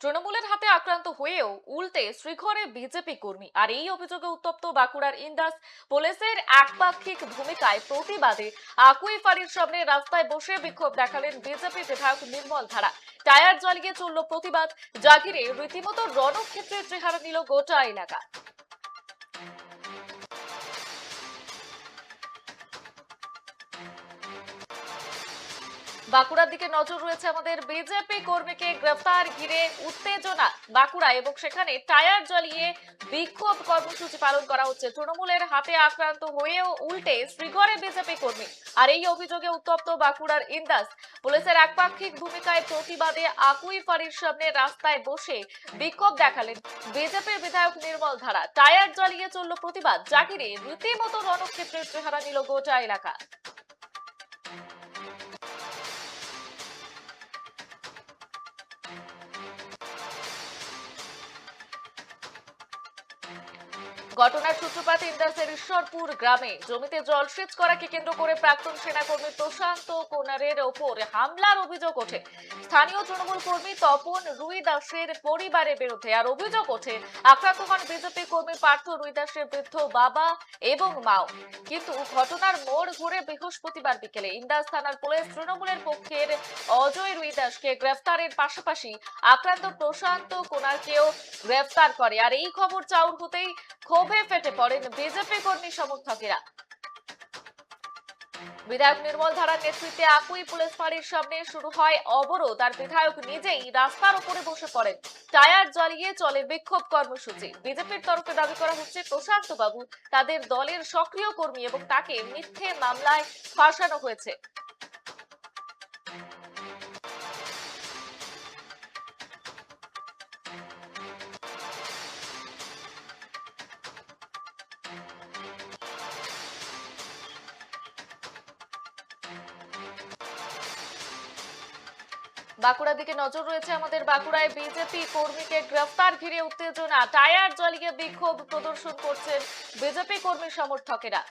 তৃণমূলের হাতে আক্রান্ত হয়েও উল্টে শ্রীঘরে বিজেপি কর্মী। আর এই অভিযোগে উত্তপ্ত বাঁকুড়ার ইন্দাস পুলিশের একপাক্ষিক ভূমিকায় প্রতিবাদে আকুই ফাঁড়ির সামনে রাস্তায় বসে বিক্ষোভ দেখালেন বিজেপি বিধায়ক নির্মল ধারা। টায়ার জ্বালিয়ে চলল প্রতিবাদ। জাগিরে রীতিমতো রণক্ষেত্রের চেহারা নিল গোটা এলাকা। বাঁকুড়ার দিকে নজর রয়েছে আমাদের বিজেপি কর্মীকে গ্রেফতার ঘিরে উত্তেজনা বাঁকুড়া এবং সেখানে টায়ার জ্বালিয়ে বিক্ষোভ কর্মসূচি পালন করা হচ্ছে। তৃণমূলের হাতে আক্রান্ত হয়েও উল্টে শ্রীগড়ে বিজেপি কর্মী। আর এই অভিযোগে উত্তপ্ত বাঁকুড়ার ইন্দাস। পুলিশের একপাক্ষিক ভূমিকায় প্রতিবাদে আকুই ফাঁড়ির সামনে রাস্তায় বসে বিক্ষোভ দেখালেন বিজেপির বিধায়ক নির্মল ধারা। টায়ার জ্বালিয়ে চলল প্রতিবাদ। ঘিরে রীতিমতো রণক্ষেত্রের চেহারা নিল গোটা এলাকা। ঘটনার সূত্রপাত ইন্দাসের ঈশ্বরপুর গ্রামে। জমিতে জলসেচ করাকে কেন্দ্র করে প্রাক্তন সেনাকর্মী প্রশান্ত কোনারের ওপর হামলার অভিযোগ ওঠে। স্থানীয় তৃণমূল কর্মী তপন রুই দাসের পরিবারের বিরুদ্ধে আর অভিযোগ ওঠে, আক্রান্ত হন বিজেপি কর্মী পার্থ রুই দাসের বৃদ্ধ বাবা এবং মাও। কিন্তু ঘটনার মোড় ঘুরে বৃহস্পতিবার বিকেলে ইন্দাস থানার পুলিশ তৃণমূলের পক্ষের অজয় রুই দাসকে গ্রেফতারের পাশাপাশি আক্রান্ত প্রশান্ত কোনারকেও গ্রেফতার করে। আর এই খবর চাউর হতেই ক্ষোভে ফেটে পড়েন বিজেপি কর্মী সমর্থকেরা। বিধায়ক নির্মল ধারার নেতৃত্বে আকুই পুলিশ ফাঁড়ির সামনে শুরু হয় অবরোধ, আর বিধায়ক নিজেই রাস্তার উপরে বসে পড়েন। টায়ার জ্বালিয়ে চলে বিক্ষোভ কর্মসূচি। বিজেপির তরফে দাবি করা হচ্ছে প্রশান্ত বাবু তাদের দলের সক্রিয় কর্মী এবং তাকে মিথ্যে মামলায় ফাঁসানো হয়েছে। বাঁকুড়ার দিকে নজর রয়েছে আমাদের বাঁকুড়ায় বিজেপি কর্মীকে গ্রেফতার ঘিরে উত্তেজনা। টায়ার জ্বালিয়ে বিক্ষোভ প্রদর্শন করছেন বিজেপি কর্মী সমর্থকেরা।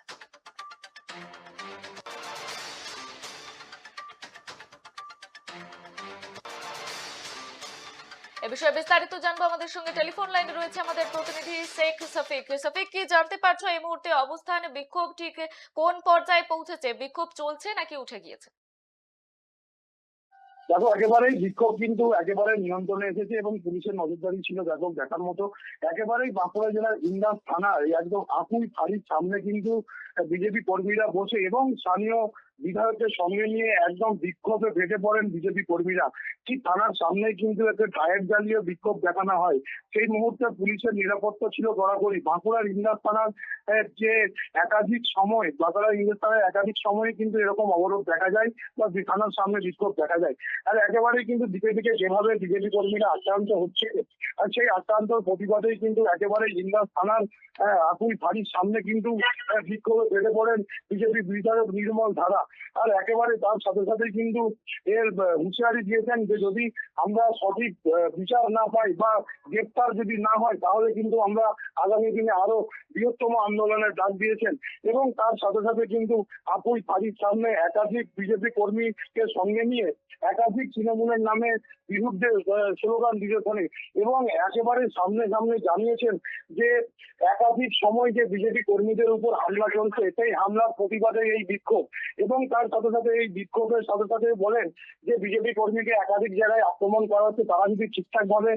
এ বিষয়ে বিস্তারিত জানব আমাদের সঙ্গে। টেলিফোন লাইনে রয়েছে আমাদের প্রতিনিধি শেখ সফিক সফিক কি জানতে পারছ এই মুহূর্তে অবস্থান, বিক্ষোভ ঠিক কোন পর্যায়ে পৌঁছেছে? বিক্ষোভ চলছে নাকি উঠে গিয়েছে? দেখো, একেবারেই বিক্ষোভ কিন্তু একেবারে নিয়ন্ত্রণে এসেছে এবং পুলিশের নজরদারি ছিল ব্যাপক দেখার মতো। একেবারেই বাঁকুড়া জেলার ইন্দাস থানার একদম আকুই ফাঁড়ির সামনে কিন্তু বিজেপি কর্মীরা বসে এবং স্থানীয় বিধায়কের সঙ্গে নিয়ে একদম বিক্ষোভে ভেটে পড়েন বিজেপি কর্মীরা। ঠিক থানার সামনে কিন্তু একটা টায়ার জ্বালিয়ে বিক্ষোভ দেখানো হয়। সেই মুহূর্তে পুলিশের নিরাপত্তা ছিল গড়াগড়ি। বাঁকুড়ার ইন্দাস থানার যে একাধিক সময়, বাঁকুড়ার ইন্দাস থানার একাধিক সময়ে কিন্তু এরকম অবরোধ দেখা যায় বা থানার সামনে বিক্ষোভ দেখা যায়। আর একেবারেই কিন্তু দিকে দিকে যেভাবে বিজেপি কর্মীরা আক্রান্ত হচ্ছে সেই আক্রান্তর প্রতিবাদেই কিন্তু একেবারে ইন্দাস থানার আহ, আকুই ফাঁড়ির সামনে কিন্তু বিক্ষোভে বেড়ে পড়েন বিজেপি বিধায়ক নির্মল ধারা। আর একেবারে তার সাথে সাথে কিন্তু এর হুঁশিয়ারি দিয়েছেন যে যদি আমরা সঠিক বিচার না পাই বা গ্রেপ্তার যদি না হয় তাহলে কিন্তু আমরা আগামী দিনে আরও বৃহত্তম আন্দোলনের ডাক দিয়েছেন। এবং তার সাথে সাথে কিন্তু আপুই ফাঁড়ির সামনে একাধিক বিজেপি কর্মীকে সঙ্গে নিয়ে একাধিক তৃণমূলের নামে বিরুদ্ধে স্লোগান দিয়েছেন। এবং একেবারে সামনে সামনে জানিয়েছেন যে একাধিক সময় যে বিজেপি কর্মীদের উপর হামলা চলছে সেই হামলার প্রতিবাদে এই বিক্ষোভ এবং তার সাথে সাথে এই বিক্ষোভের সাথে সাথে বলেন যে বিজেপি কর্মীকে একাধিক জায়গায় আক্রমণ করা হচ্ছে, তারা যদি ঠিকঠাক ভাবে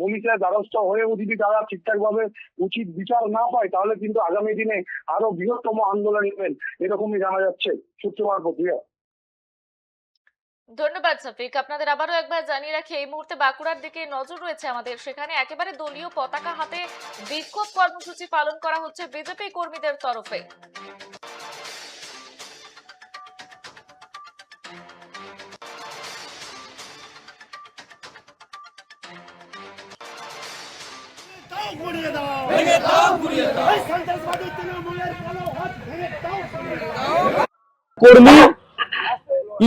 পুলিশের দ্বারস্থ হয়েও যদি তারা ঠিকঠাক ভাবে উচিত বিচার না পায়, তাহলে কিন্তু আগামী দিনে আরও বৃহত্তম আন্দোলন নেবেন, এরকমই জানা যাচ্ছে সূত্র মারফত রিয়া। ধন্যবাদ সফিক আপনাদের আবারও একবার জানিয়ে রাখি, এই মুহূর্তে বাঁকুড়ার দিকে নজর রয়েছে আমাদের। সেখানে একেবারে দলীয় পতাকা হাতে বিক্ষোভ কর্মসূচি পালন করা হচ্ছে বিজেপি কর্মীদের তরফে। কর্মী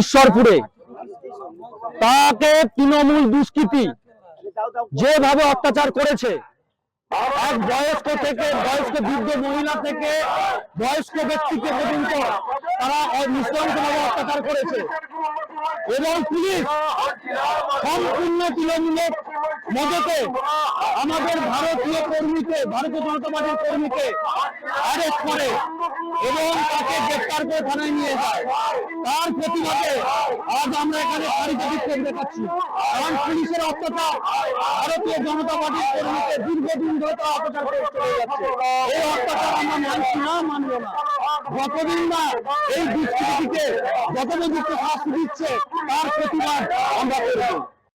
ঈশ্বরপুরে তাকে তৃণমূল দুষ্কৃতি যেভাবে অত্যাচার করেছে, এক বয়স্ক থেকে বয়স্ক বৃদ্ধ মহিলা থেকে বয়স্ক ব্যক্তিকে পর্যন্ত তারা নিঃসংসভাবে অত্যাচার করেছে। এবং পুলিশ সম্পূর্ণ তৃণমূলের মদতে আমাদের ভারতীয় কর্মীকে, ভারতীয় জনতা পার্টির কর্মীকে অ্যারেস্ট করে এবং তাকে গ্রেপ্তার করে থানায় নিয়ে যায়। তার প্রতিবাদে আজ আমরা এখানে সারিতে বিক্ষোভ দেখাচ্ছি। কারণ পুলিশের অত্যাচার ভারতীয় জনতা পার্টির কর্মীকে দীর্ঘদিন ধরে তারা অত্যাচার করে চলে যাচ্ছে। এই অত্যাচার আমরা মানছি না, মানবো না। যতদিন না এই দুষ্কৃতিকে, যতদিন শাস্তি দিচ্ছে, তার প্রতিবাদ আমরা করব।